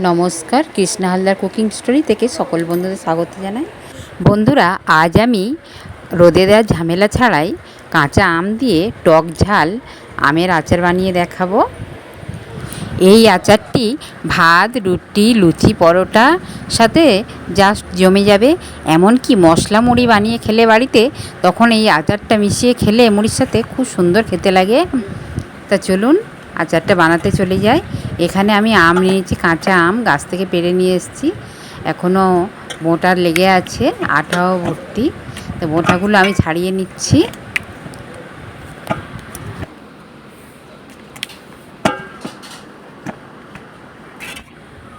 নমস্কার, Krishna Haldar cooking story থেকে সকল বন্ধুদের স্বাগত জানাই। বন্ধুরা, আজ আমি রোদে দেওয়ার ঝামেলা ছাড়াই কাঁচা আম দিয়ে টক ঝাল আমের আচার বানিয়ে দেখাবো। এই আচারটি ভাত, রুটি, লুচি, পরোটা সাথে জাস্ট জমে যাবে। এমনকি মশলা মুড়ি বানিয়ে খেলে বাড়িতে, তখন এই আচারটা মিশিয়ে খেলে মুড়ির সাথে খুব সুন্দর খেতে লাগে। তা চলুন আচারটা বানাতে চলে যাই। এখানে আমি আম নিয়েছি, কাঁচা আম, গাছ থেকে পেড়ে নিয়ে এসেছি। এখনও মোটা লেগে আছে, আঠাও ভর্তি। তো মোটাগুলো আমি ছাড়িয়ে নিচ্ছি।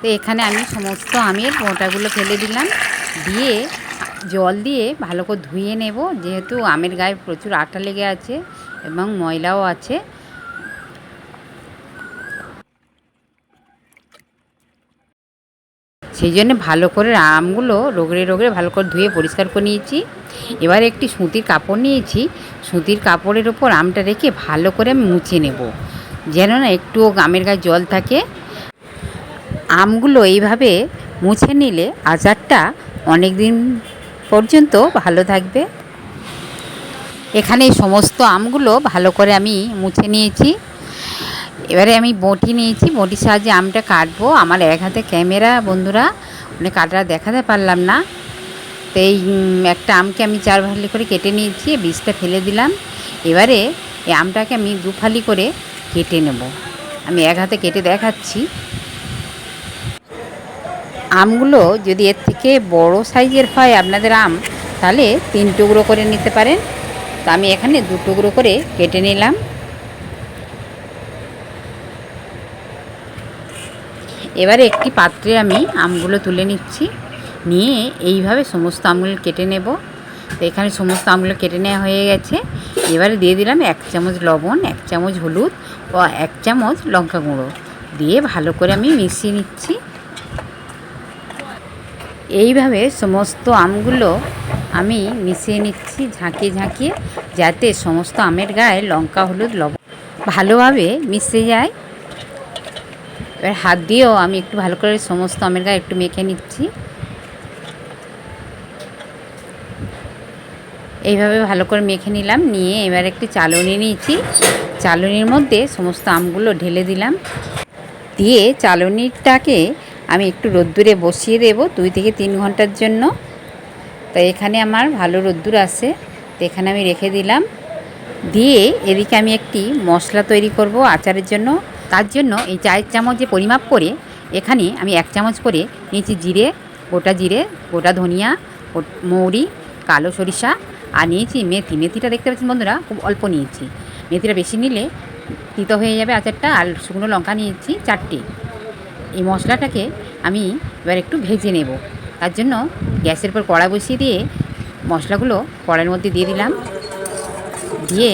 তো এখানে আমি সমস্ত আমের মোটাগুলো ফেলে দিলাম। দিয়ে জল দিয়ে ভালো করে ধুয়ে নেব, যেহেতু আমের গায়ে প্রচুর আটা লেগে আছে এবং ময়লাও আছে। সেই জন্য ভালো করে আমগুলো রোগড়ে রোগড়ে ভালো করে ধুয়ে পরিষ্কার করে নিয়েছি। এবার একটি সুতির কাপড় নিয়েছি। সুতির কাপড়ের ওপর আমটা রেখে ভালো করে আমি মুছে নেব। যেন না একটুও আমের গায়ে জল থাকে। আমগুলো এইভাবে মুছে নিলে আচারটা অনেক দিন পর্যন্ত ভালো থাকবে। এখানে সমস্ত আমগুলো ভালো করে আমি মুছে নিয়েছি। এবারে আমি বটি নিয়েছি, বটির সাহায্যে আমটা কাটবো। আমার এক হাতে ক্যামেরা, বন্ধুরা মানে কাটাটা দেখাতে পারলাম না। তো এই একটা আমকে আমি চার ফালি করে কেটে নিয়েছি বীজটা ফেলে দিলাম। এবারে এই আমটাকে আমি দু ফালি করে কেটে নেব। আমি এক হাতে কেটে দেখাচ্ছি। আমগুলো যদি এর থেকে বড় সাইজের হয় আপনাদের আম, তাহলে তিন টুকরো করে নিতে পারেন। তো আমি এখানে দু টুকরো করে কেটে নিলাম। এবারে একটি পাত্রে আমি আমগুলো তুলে নিচ্ছি। নিয়ে এইভাবে সমস্ত আমগুলো কেটে নেব। তো এখানে সমস্ত আমগুলো কেটে নেওয়া হয়ে গেছে। এবারে দিয়ে দিলাম এক চামচ লবণ, এক চামচ হলুদ ও এক চামচ লঙ্কা গুঁড়ো। দিয়ে ভালো করে আমি মিশিয়ে নিচ্ছি। এইভাবে সমস্ত আমগুলো আমি মিশিয়ে নিচ্ছি ঝাঁকিয়ে ঝাঁকিয়ে, যাতে সমস্ত আমের গায়ে লঙ্কা, হলুদ, লবণ ভালোভাবে মিশে যায়। এবার হাত দিয়েও আমি একটু ভালো করে সমস্ত আমের গায়ে একটু মেখে নিচ্ছি। এইভাবে ভালো করে মেখে নিলাম, নিয়ে এবার একটি চালনি নিয়েছি। চালনির মধ্যে সমস্ত আমগুলো ঢেলে দিলাম। দিয়ে চালনিটাকে আমি একটু রোদ্দুরে বসিয়ে দেব দুই থেকে তিন ঘণ্টার জন্য। তো এখানে আমার ভালো রোদ্দুর আছে, তো এখানে আমি রেখে দিলাম। দিয়ে এদিকে আমি একটি মশলা তৈরি করব আচারের জন্য। তার জন্য এই চায়ের চামচ যে পরিমাপ করে, এখানে আমি এক চামচ করে নিয়েছি জিরে, গোটা জিরে, গোটা ধনিয়া মৌরি, কালো সরিষা, আর নিয়েছি মেথি। মেথিটা দেখতে পাচ্ছেন বন্ধুরা, খুব অল্প নিয়েছি। মেথিটা বেশি নিলে তিতো হয়ে যাবে আচারটা, আর শুকনো লঙ্কা নিয়েছি চারটে। এই মশলাটাকে আমি এবার একটু ভেজে নেব। তার জন্য গ্যাসের উপর কড়া বসিয়ে দিয়ে মশলাগুলো কড়ার মধ্যে দিয়ে দিলাম। দিয়ে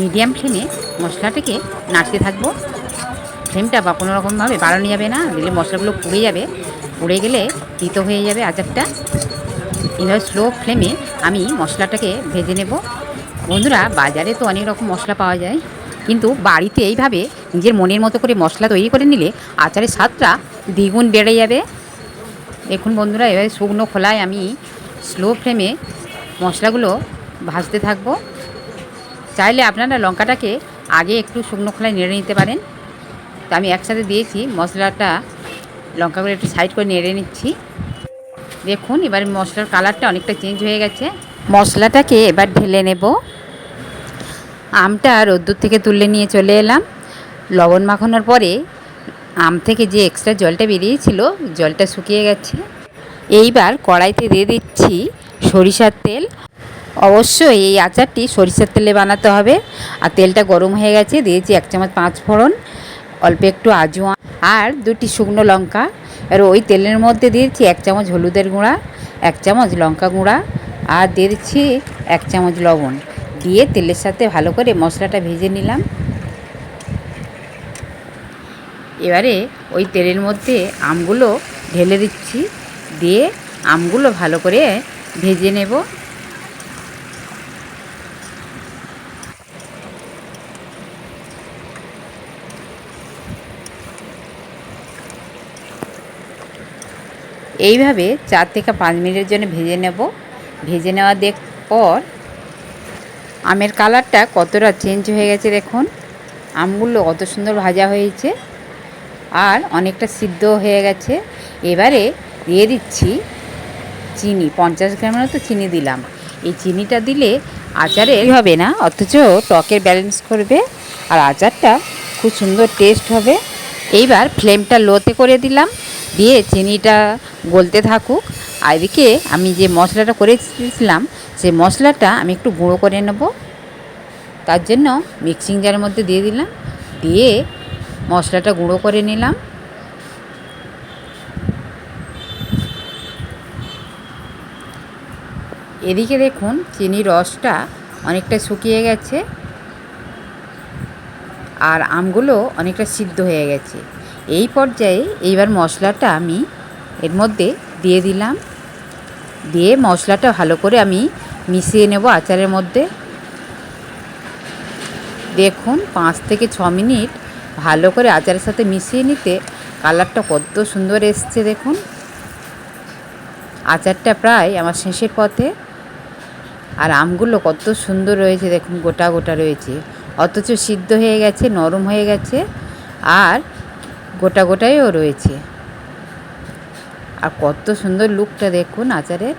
মিডিয়াম ফ্লেমে মশলাটাকে নাড়তে থাকব। ফ্লেমটা বা কোনো রকমভাবে বাড়ানো যাবে না, দিলে মশলাগুলো পুড়ে যাবে। পুড়ে গেলে তিতো হয়ে যাবে আচারটা। এইভাবে স্লো ফ্লেমে আমি মশলাটাকে ভেজে নেব। বন্ধুরা, বাজারে তো অনেক রকম মশলা পাওয়া যায়, কিন্তু বাড়িতে এইভাবে নিজের মনের মতো করে মশলা তৈরি করে নিলে আচারের স্বাদটা দ্বিগুণ বেড়ে যাবে। দেখুন বন্ধুরা, এভাবে শুকনো খোলায় আমি স্লো ফ্লেমে মশলাগুলো ভাজতে থাকব। চাইলে আপনারা লঙ্কাটাকে আগে একটু শুকনো খোলায় নেড়ে নিতে পারেন। তো আমি একসাথে দিয়েছি, মশলাটা লঙ্কাগুলো একটু সাইড করে নেড়ে নিচ্ছি। দেখুন, এবার মশলার কালারটা অনেকটা চেঞ্জ হয়ে গেছে। মশলাটাকে এবার ঢেলে নেব। আমটা রোদ্দুর থেকে তুলে নিয়ে চলে এলাম। লবণ মাখানোর পরে আম থেকে যে এক্সট্রা জলটা বেরিয়েছিল, জলটা শুকিয়ে গেছে। এইবার কড়াইতে দিয়ে দিচ্ছি সরিষার তেল অবশ্যই এই আচারটি সরিষার তেলে বানাতে হবে। আর তেলটা গরম হয়ে গেছে, দিয়েছি এক চামচ পাঁচ ফোড়ন, অল্প একটু আজোয়ান আর দুটি শুকনো লঙ্কা। আর ওই তেলের মধ্যে দিয়েছি এক চামচ হলুদের গুঁড়া, এক চামচ লঙ্কা গুঁড়া আর দিয়েছি এক চামচ লবণ। দিয়ে তেলের সাথে ভালো করে মশলাটা ভেজে নিলাম। এবারে ওই তেলের মধ্যে আমগুলো ঢেলে দিচ্ছি। দিয়ে আমগুলো ভালো করে ভেজে নেব। এইভাবে চার থেকে পাঁচ মিনিটের জন্য ভেজে নেব। ভেজে নেওয়া দেখ পর আমের কালারটা কতটা চেঞ্জ হয়ে গেছে দেখুন। আমগুলো কত সুন্দর ভাজা হয়েছে আর অনেকটা সিদ্ধ হয়ে গেছে। এবারে দিয়ে দিচ্ছি চিনি, পঞ্চাশ গ্রামের মতো চিনি দিলাম। এই চিনিটা দিলে আচারে হবে না, অথচ টকের ব্যালেন্স করবে আর আচারটা খুব সুন্দর টেস্ট হবে। এইবার ফ্লেমটা লোতে করে দিলাম। দিয়ে চিনিটা গলতে থাকুক। আর এদিকে আমি যে মশলাটা করে দিয়েছিলাম, সেই মশলাটা আমি একটু গুঁড়ো করে নেব। তার জন্য মিক্সিং জারের মধ্যে দিয়ে দিলাম। দিয়ে মশলাটা গুঁড়ো করে নিলাম। এদিকে দেখুন চিনির রসটা অনেকটা শুকিয়ে গেছে। আর আমগুলো অনেকটা সিদ্ধ হয়ে গেছে। এই পর্যায়ে এইবার মশলাটা আমি এর মধ্যে দিয়ে দিলাম। দিয়ে মশলাটা ভালো করে আমি মিশিয়ে নেব আচারের মধ্যে। দেখুন, পাঁচ থেকে ছ মিনিট ভালো করে আচারের সাথে মিশিয়ে নিতে কালারটা কত সুন্দর এসছে, দেখুন। আচারটা প্রায় আমার শেষের পথে। আর আমগুলো কত সুন্দর রয়েছে, দেখুন, গোটা গোটা রয়েছে। অথচ সিদ্ধ হয়ে গেছে, নরম হয়ে গেছে। আর গোটা গোটাইও রয়েছে। আর কত সুন্দর লুকটা দেখুন আচারের।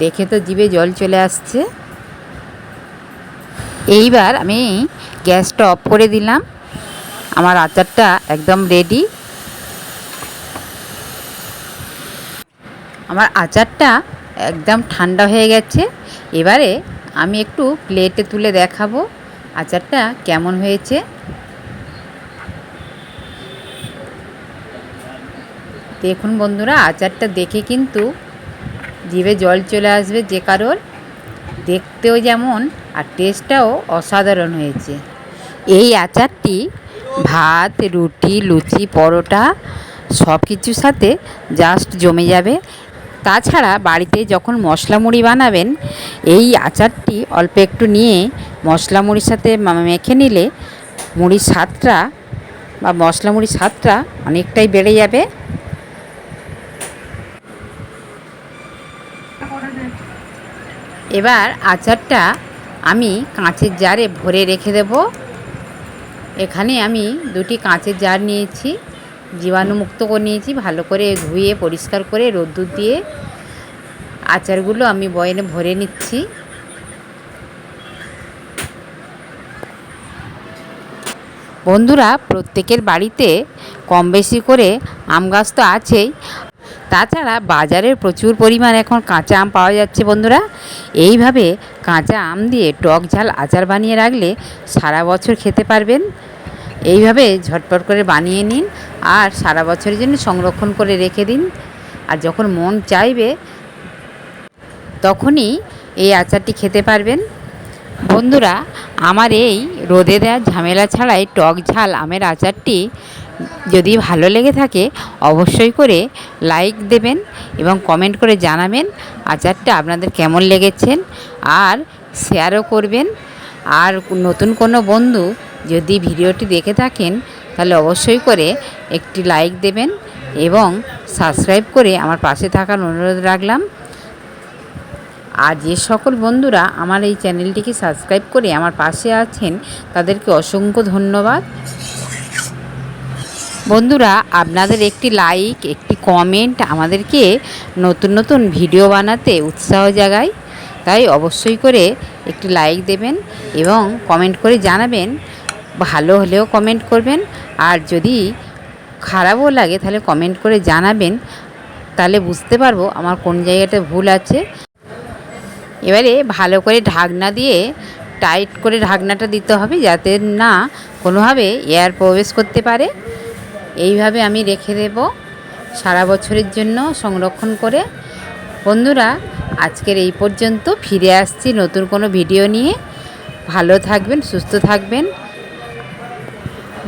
দেখে তো জিভে জল চলে আসছে। এইবার আমি গ্যাসটা অফ করে দিলাম। আমার আচারটা একদম রেডি। আমার আচারটা একদম ঠান্ডা হয়ে গেছে। এবারে আমি একটু প্লেটে তুলে দেখাবো আচারটা কেমন হয়েছে। দেখুন বন্ধুরা আচারটা দেখে কিন্তু জিভে জল চলে আসবে যে কারোর। দেখতেও যেমন, আর টেস্টটাও অসাধারণ হয়েছে। এই আচারটি ভাত, রুটি, লুচি, পরোটা সব কিছুর সাথে জাস্ট জমে যাবে। তাছাড়া বাড়িতে যখন মশলা মুড়ি বানাবেন, এই আচারটি অল্প একটু নিয়ে মশলা মুড়ির সাথে মেখে নিলে মুড়ির স্বাদটা বা মশলা মুড়ির স্বাদটা অনেকটাই বেড়ে যাবে। এবার আচারটা আমি কাঁচের জারে ভরে রেখে দেব। এখানে আমি দুটি কাঁচের জার নিয়েছি, জীবাণুমুক্ত করে নিয়েছি, ভালো করে ধুয়ে, পরিষ্কার করে রোদ্দুর দিয়ে আচারগুলো আমি বয়নে ভরে নিচ্ছি। বন্ধুরা, প্রত্যেকের বাড়িতে কম বেশি করে আম গাছ তো আছেই। তাছাড়া বাজারে প্রচুর পরিমাণ এখন কাঁচা আম পাওয়া যাচ্ছে বন্ধুরা। এইভাবে কাঁচা আম দিয়ে টক ঝাল আচার বানিয়ে রাখলে সারা বছর খেতে পারবেন। এইভাবে ঝটপট করে বানিয়ে নিন আর সারা বছরের জন্য সংরক্ষণ করে রেখে দিন। আর যখন মন চাইবে তখনই এই আচারটি খেতে পারবেন। বন্ধুরা, আমার এই রোদে দেওয়ার ঝামেলা ছাড়াই টক ঝাল, আমের আচারটি যদি ভালো লেগে থাকে, অবশ্যই করে লাইক দেবেন এবং কমেন্ট করে জানাবেন আচারটা আপনাদের কেমন লেগেছেন আর শেয়ারও করবেন। আর নতুন কোনো বন্ধু যদি ভিডিওটি দেখে থাকেন, তাহলে অবশ্যই করে একটি লাইক দেবেন এবং সাবস্ক্রাইব করে আমার পাশে থাকার অনুরোধ রাখলাম। আর যে সকল বন্ধুরা আমার এই চ্যানেলটিকে সাবস্ক্রাইব করে আমার পাশে আছেন, তাদেরকে অসংখ্য ধন্যবাদ। বন্ধুরা, আপনাদের একটি লাইক একটি কমেন্ট আমাদেরকে নতুন নতুন ভিডিও বানাতে উৎসাহ জাগায়। তাই অবশ্যই করে একটি লাইক দেবেন এবং কমেন্ট করে জানাবেন। ভালো হলেও কমেন্ট করবেন। আর যদি খারাপও লাগে, তাহলে কমেন্ট করে জানাবেন। তাহলে বুঝতে পারব আমার কোন জায়গাটা ভুল আছে। এবারে ভালো করে ঢাকনা দিয়ে টাইট করে ঢাকনাটা দিতে হবে যাতে না কোনোভাবে এয়ার প্রবেশ করতে পারে। এইভাবে আমি রেখে দেব সারা বছরের জন্য সংরক্ষণ করে। বন্ধুরা, আজকের এই পর্যন্ত ফিরে আসছি নতুন কোনো ভিডিও নিয়ে। ভালো থাকবেন, সুস্থ থাকবেন।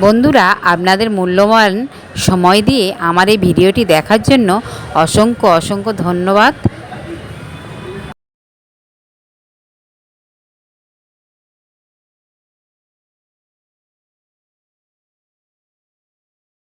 বন্ধুরা, আপনাদের মূল্যবান সময় দিয়ে আমার এই ভিডিওটি দেখার জন্য অসংখ্য অসংখ্য ধন্যবাদ।